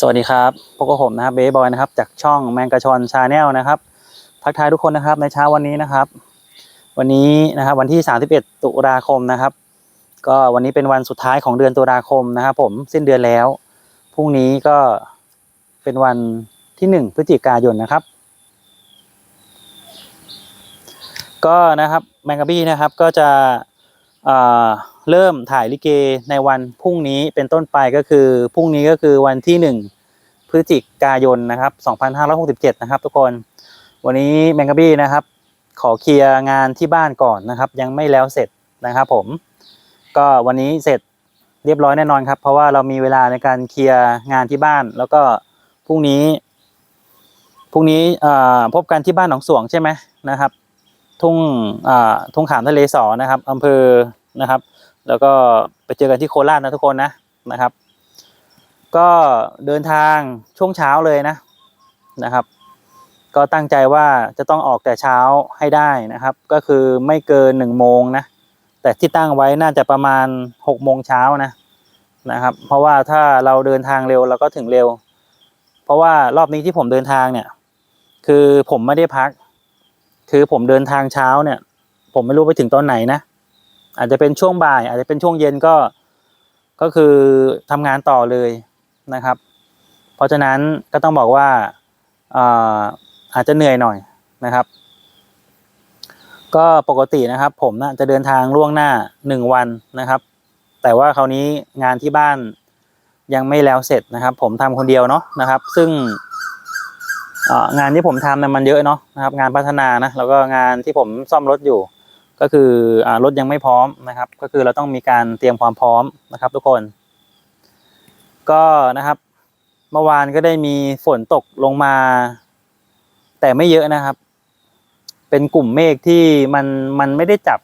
สวัสดีครับพวกบผมนะครับเบย์บอยนะครับจากช่องแมงกะชอนชาแนลนะครับทักทายทุกคนนะครับในเช้าวันนี้นะครับ วันนี้นะครับวันที่ 31 ตุลาคมนะครับ ก็วันนี้เป็นวันสุดท้ายของเดือนตุลาคมนะครับ ผมสิ้นเดือนแล้วพรุ่งนี้ก็เป็นวันที่ 1 พฤศจิกายนนะครับ ก็นะครับแมงกะบี้นะครับก็จะ เริ่มถ่ายลิเกในวันพรุ่งนี้เป็นต้นไปก็คือพรุ่งนี้ก็คือวันที่ 1 พฤศจิกายนนะครับ 2567 นะครับ ทุกคน วันนี้แมงกะบี้นะครับ ขอเคลียร์งานที่บ้านก่อนนะครับ ยังไม่แล้วเสร็จนะครับ ผม ก็วันนี้เสร็จเรียบร้อยแน่นอนครับ เพราะว่าเรามีเวลาในการเคลียร์งานที่บ้าน แล้วก็พรุ่งนี้พรุ่งนี้พบกันที่บ้านหนองสวงใช่ไหมนะครับ ทุ่งอ่าทุ่งขามทะเลสอนะครับอำเภอนะครับ แล้วก็ไปเจอกันที่โคราชนะทุกคนนะนะครับ ก็เดินทางช่วงเช้าเลยนะนะครับ ก็ตั้งใจว่าจะต้องออกแต่เช้าให้ได้นะครับ ก็คือไม่เกินหนึ่งโมงนะแต่ที่ตั้งไว้น่าจะประมาณหกโมงเช้านะนะครับ เพราะว่าถ้าเราเดินทางเร็วเราก็ถึงเร็ว เพราะว่ารอบนี้ที่ผมเดินทางเนี่ย คือผมไม่ได้พัก คือผมเดินทางเช้าเนี่ย ผมไม่รู้ไปถึงตอนไหนนะ อาจจะเป็นช่วงบ่าย อาจจะเป็นช่วงเย็นก็ก็คือทำงานต่อเลยนะครับ เพราะฉะนั้นก็ต้องบอกว่าอาอาจจะเหนื่อยหน่อยนะครับ ก็ปกตินะครับ ผมนะจะเดินทางล่วงหน้าหนึ่งวันนะครับ แต่ว่าคราวนี้งานที่บ้านยังไม่แล้วเสร็จนะครับ ผมทำคนเดียวเนาะนะครับ ซึ่ง งานที่ผมทำเนี่ยมันเยอะเนาะนะครับงานพัฒนานะแล้วก็งานที่ผมซ่อมรถอยู่ ก็คืออรถยังไม่พร้อมนะครับ ก็คือเราต้องมีการเตรียมความพร้อมนะครับ ทุกคน ก็นะครับ เมื่อวานก็ได้มีฝนตกลงมา แต่ไม่เยอะนะครับ เป็นกลุ่มเมฆที่มันมันไม่ได้จับ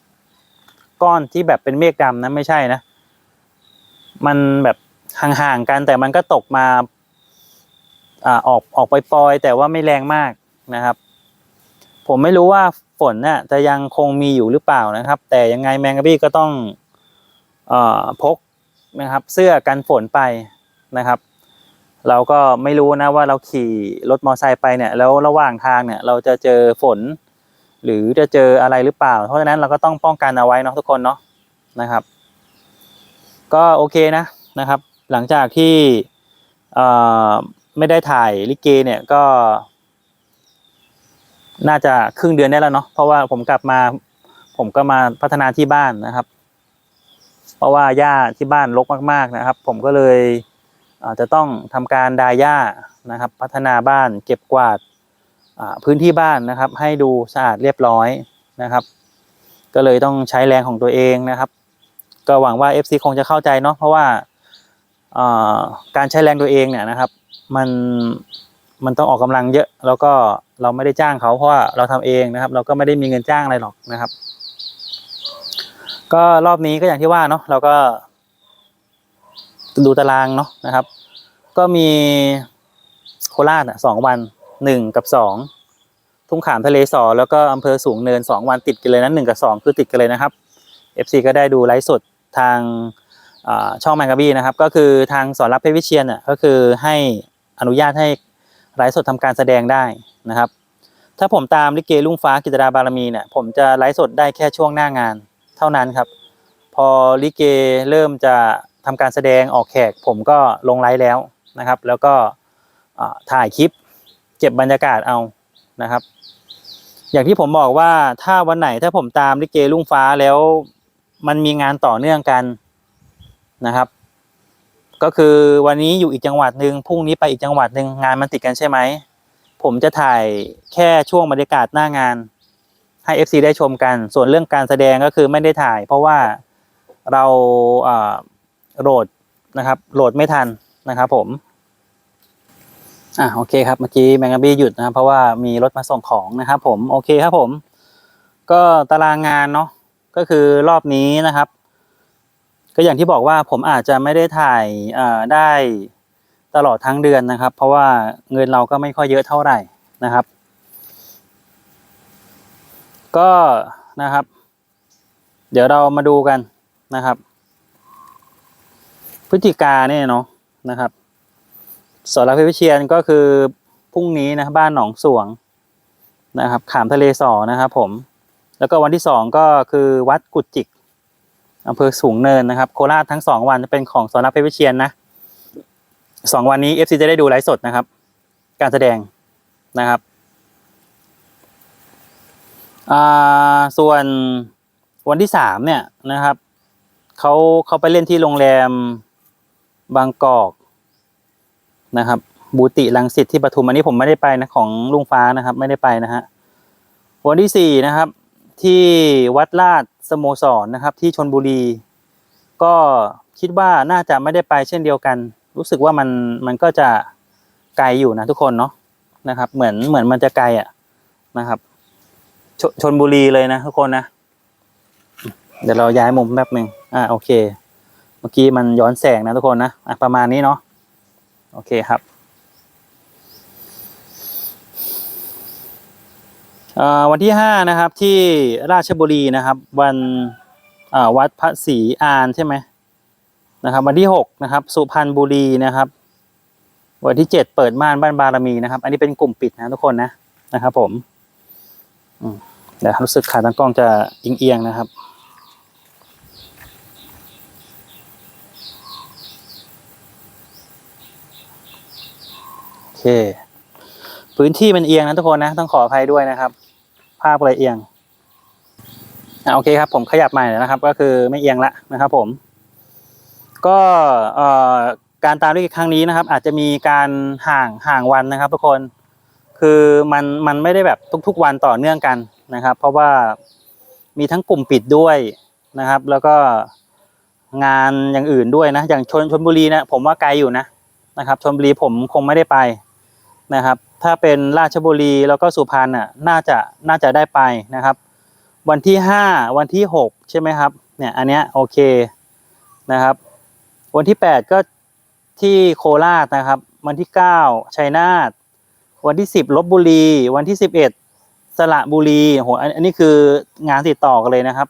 ก้อนที่แบบเป็นเมฆดำนะไม่ใช่นะ มันแบบห่างๆกันแต่มันก็ตกมา อ่าออกออกไปปลอยๆแต่ว่าไม่แรงมากนะครับ ผมไม่รู้ว่าฝนเนี่ยจะยังคงมีอยู่หรือเปล่านะครับ แต่ยังไงแมงกะบี้ก็ต้องอ่อพกนะครับ เสื้อกันฝนไปนะครับ เราก็ไม่รู้นะว่าเราขี่รถมอเตอร์ไซค์ไปเนี่ย แล้วระหว่างทางเนี่ยเราจะเจอฝน หรือจะเจออะไรหรือเปล่า เพราะฉะนั้นเราก็ต้องป้องกันเอาไว้เนาะทุกคนเนาะนะครับ ก็โอเคนะนะครับ หลังจากที่อ่อ ไม่ได้ถ่ายลิเกเนี่ยก็ น่าจะครึ่งเดือนได้แล้วเนาะเพราะว่าผมกลับมา ผมก็มาพัฒนาที่บ้านนะครับ เพราะว่าหญ้าที่บ้านรกมาก ๆนะครับ ผมก็เลยอาจจะต้องทำการดาหญ้านะครับ พัฒนาบ้านเก็บกวาดพื้นที่บ้านนะครับ ให้ดูสะอาดเรียบร้อยนะครับ ก็เลยต้องใช้แรงของตัวเองนะครับ ก็หวังว่า FC คงจะเข้าใจเนาะเพราะว่า การใช้แรงตัวเองเนี่ยนะครับมันมันต้องออกกำลังเยอะ แล้วก็เราไม่ได้จ้างเขาเพราะว่าเราทำเองนะครับ เราก็ไม่ได้มีเงินจ้างอะไรหรอกนะครับ ก็รอบนี้ก็อย่างที่ว่าเนาะเราก็ ดูตารางเนาะนะครับ ก็มีโคราชสองวันหนึ่งกับสองทุ่งขามทะเลสอแล้วก็อำเภอสูงเนินสองวันติดกันเลยนะหนึ่งกับสองคือติดกันเลยนะครับ FC ก็ได้ดูไลฟ์สดทาง ช่องแมงกะบี้นะครับ ก็คือทางสอนรับเพชรวิเชียนอะก็คือให้อนุญาตให้ไลฟ์สดทำการแสดงได้นะครับ ถ้าผมตามลิเกลุงฟ้ากิตดาบารมีเนี่ยผมจะไลฟ์สดได้แค่ช่วงหน้างานเท่านั้นครับ พอลิเกเริ่มจะทำการแสดงออกแขก ผมก็ลงไลฟ์แล้วนะครับ แล้วก็ถ่ายคลิปเก็บบรรยากาศเอานะครับ อย่างที่ผมบอกว่าถ้าวันไหนถ้าผมตามลิเกลุงฟ้าแล้วมันมีงานต่อเนื่องกัน นะครับ ก็คือวันนี้อยู่อีกจังหวัดหนึ่งพรุ่งนี้ไปอีกจังหวัดหนึ่งงานมันติดกันใช่ไหมผมจะถ่ายแค่ช่วงบรรยากาศหน้างานให้ FC ได้ชมกัน ส่วนเรื่องการแสดงก็คือไม่ได้ถ่าย เพราะว่าเราโหลดนะครับโหลดไม่ทันนะครับผมอะโอเคครับเมื่อกี้แมงกะบี้หยุดนะครับเพราะว่ามีรถมาส่งของนะครับผมโอเคครับผม ก็ตารางงานเนาะก็คือรอบนี้นะครับ ก็อย่างที่บอกว่าผมอาจจะไม่ได้ถ่ายได้ตลอดทั้งเดือนนะครับ เพราะว่าเงินเราก็ไม่ค่อยเยอะเท่าไหร่นะครับ ก็นะครับ เดี๋ยวเรามาดูกันนะครับ พฤศจิกาเนี่ยเนาะนะครับสอนรับเพชรวิเชียนก็คือพรุ่งนี้นะบ้านหนองสวงนะครับ ขามทะเลสอนะครับ ผม แล้วก็วันที่สองก็คือวัดกุจิก อำเภอสูงเนินนะครับ โคราชทั้งสองวันจะเป็นของสอนรับเพชรวิเชียนนะสองวันนี้เอฟซีจะได้ดูไลฟ์สดนะครับ การแสดงนะครับส่วนวันที่สามเนี่ยนะครับเขาเขาไปเล่นที่โรงแรมบางกอกนะครับบูติลังสิตที่ปทุมอันนี้ผมไม่ได้ไปนะของลุงฟ้านะครับ ไม่ได้ไปนะฮะวันที่สี่นะครับ ที่วัดลาดสโมสรนะครับ ที่ชนบุรี ก็คิดว่าน่าจะไม่ได้ไปเช่นเดียวกัน รู้สึกว่ามันมันก็จะไกลอยู่นะทุกคนเนาะนะครับ เหมือนเหมือนมันจะไกลอะนะครับชชนบุรีเลยนะทุกคนนะ เดี๋ยวเราย้ายมุมแป๊บหนึ่งอ่าโอเค เมื่อกี้มันย้อนแสงนะทุกคนนะอะประมาณนี้เนาะโอเคครับอ่า วันที่ห้านะครับที่ราชบุรีนะครับ วันวัดพระศรีอานใช่ไหมนะครับ วันที่หกนะครับ สุพรรณบุรีนะครับ วันที่เจ็ดเปิดม่านบ้านบารมีนะครับ อันนี้เป็นกลุ่มปิดนะทุกคนนะนะครับ ผมอืมเดี๋ยวรู้สึกขาตั้งกล้องจะเอียงๆนะครับโอเค พื้นที่มันเอียงนะทุกคนนะ ต้องขออภัยด้วยนะครับ ภาพเลยเอียงอะโอเคครับ ผมขยับใหม่แล้วนะครับ ก็คือไม่เอียงละนะครับ ผม ก็เอ่อการตามด้วยครั้งนี้นะครับ อาจจะมีการห่างห่างวันนะครับ ทุกคนคือมันมันไม่ได้แบบทุก ๆ วันต่อเนื่องกันนะครับ เพราะว่ามีทั้งกลุ่มปิดด้วยนะครับ แล้วก็งานอย่างอื่นด้วยนะ อย่างชนชนบุรีนะผมว่าไกลอยู่นะนะครับชลบุรีผมคงไม่ได้ไปนะครับ ถ้าเป็นราชบุรีแล้วก็สุพรรณอะน่าจะน่าจะได้ไปนะครับ วันที่ห้าวันที่หกใช่ไหมครับเนี่ยอันเนี้ยโอเคนะครับ วันที่แปดก็ที่โคราชนะครับ วันที่เก้าชัยนาทวันที่สิบลบบุรี วันที่สิบเอ็ดสระบุรีโหอันอันนี้คืองานติดต่อกันเลยนะครับ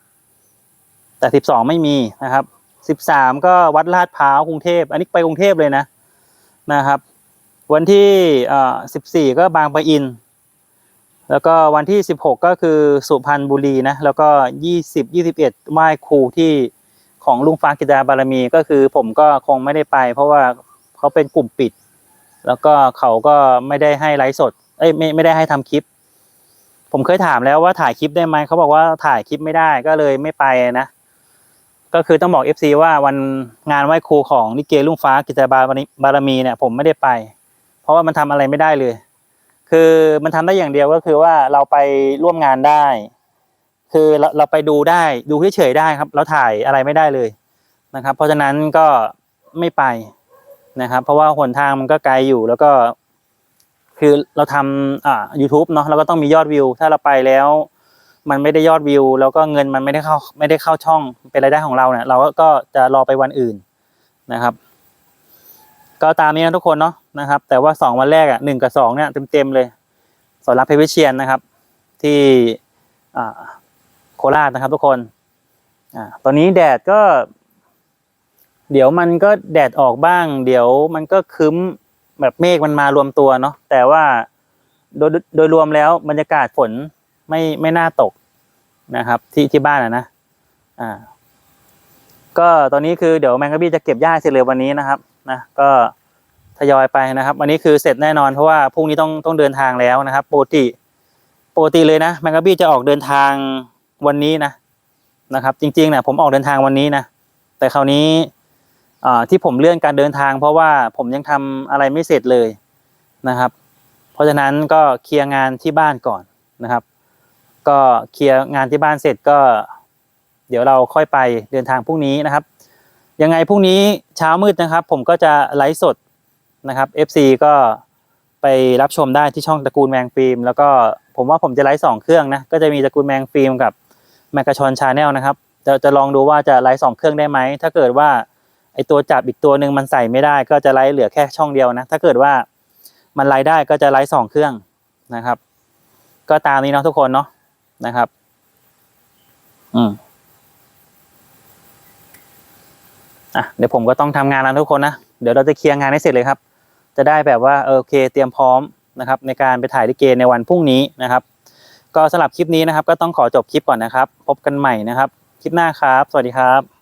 แต่สิบสองไม่มีนะครับสิบสามก็วัดลาดพร้าวกรุงเทพ อันนี้ไปกรุงเทพเลยนะนะครับ วันที่สิบสี่ก็บางปะอิน แล้วก็วันที่สิบหกก็คือสุพรรณบุรีนะ แล้วก็ยี่สิบยี่สิบเอ็ดไหว้ครูที่ของลุงฟ้ากิจาบารมีก็คือผมก็คงไม่ได้ไป เพราะว่าเขาเป็นกลุ่มปิด แล้วก็เขาก็ไม่ได้ให้ไลฟ์สด เอ้ยไม่ไม่ได้ให้ทำคลิป ผมเคยถามแล้วว่าถ่ายคลิปได้ไหมเขาบอกว่าถ่ายคลิปไม่ได้ก็เลยไม่ไปนะก็คือต้องบอก FC ว่าวันงานไหว้ครูของนิเกลุงฟ้ากิจบาบารมีเนี่ยผมไม่ได้ไป ราะว่ามันทำอะไรไม่ได้เลย คือมันทำได้อย่างเดียวก็คือว่าเราไปร่วมงานได้ คือเราเราไปดูได้ดูเฉยๆได้ครับ เราถ่ายอะไรไม่ได้เลยนะครับ เพราะฉะนั้นก็ไม่ไปนะครับ เพราะว่าหนทางมันก็ไกลอยู่แล้วก็ คือเราทำอ่า YouTube เนาะเราก็ต้องมียอดวิว ถ้าเราไปแล้ว มันไม่ได้ยอดวิว แล้วก็เงินมันไม่ได้เข้าไม่ได้เข้าช่องเป็นรายได้ของเราเนี่ย เราก็จะรอไปวันอื่นนะครับ ก็ตามนี้นะทุกคนเนาะนะครับ แต่ว่าสองวันแรกอะหนึ่งกับสองเนี่ยเต็มๆเลยสอนรับเพชรวิเชียนนะครับ ที่โคราชนะครับทุกคนอตอนนี้แดดก็ เดี๋ยวมันก็แดดออกบ้าง เดี๋ยวมันก็คึ้มแบบเมฆมันมารวมตัวเนาะแต่ว่าโดยโดยรวมแล้วบรรยากาศฝนไม่ไม่น่าตกนะครับ ที่ที่บ้านอะนะอ่าก็ตอนนี้คือเดี๋ยวแมงกะบี้จะเก็บหญ้าเสร็จเลยวันนี้นะครับ นะก็ทยอยไปนะครับวันนี้คือเสร็จแน่นอนเพราะว่าพรุ่งนี้ต้องต้องเดินทางแล้วนะครับปกติปกติเลยนะแมงกะบี้จะออกเดินทางวันนี้นะนะครับ จริงๆเนี่ยผมออกเดินทางวันนี้นะแต่คราวนี้ที่ผมเลื่อนการเดินทาง เพราะว่าผมยังทำอะไรไม่เสร็จเลยนะครับ เพราะฉะนั้นก็เคลียร์งานที่บ้านก่อนนะครับ ก็เคลียร์งานที่บ้านเสร็จก็ เดี๋ยวเราค่อยไปเดินทางพรุ่งนี้นะครับ ยังไงพรุ่งนี้เช้ามืดนะครับ ผมก็จะไลฟ์สดนะครับ FC ก็ไปรับชมได้ที่ช่องตระกูลแมงฟิล์มแล้วก็ผมว่าผมจะไลฟ์สองเครื่องนะก็จะมีตระกูลแมงฟิล์มกับแมกกาชอนชาแนลนะครับจะจะลองดูว่าจะไลฟ์สองเครื่องได้ไหมถ้าเกิดว่าไอตัวจับอีกตัวหนึ่งมันใส่ไม่ได้ ก็จะไลฟ์เหลือแค่ช่องเดียวนะถ้าเกิดว่ามันไลฟ์ได้ก็จะไลฟ์สองเครื่องนะครับ ก็ตามนี้เนาะทุกคนเนาะนะครับ อืม อะเดี๋ยวผมก็ต้องทำงานแล้วทุกคนนะ เดี๋ยวเราจะเคลียร์งานให้เสร็จเลยครับ จะได้แบบว่าโอเคเตรียมพร้อมนะครับในการไปถ่ายลิเกในวันพรุ่งนี้นะครับ ก็สำหรับคลิปนี้นะครับ ก็ต้องขอจบคลิปก่อนนะครับ พบกันใหม่นะครับ คลิปหน้าครับ สวัสดีครับ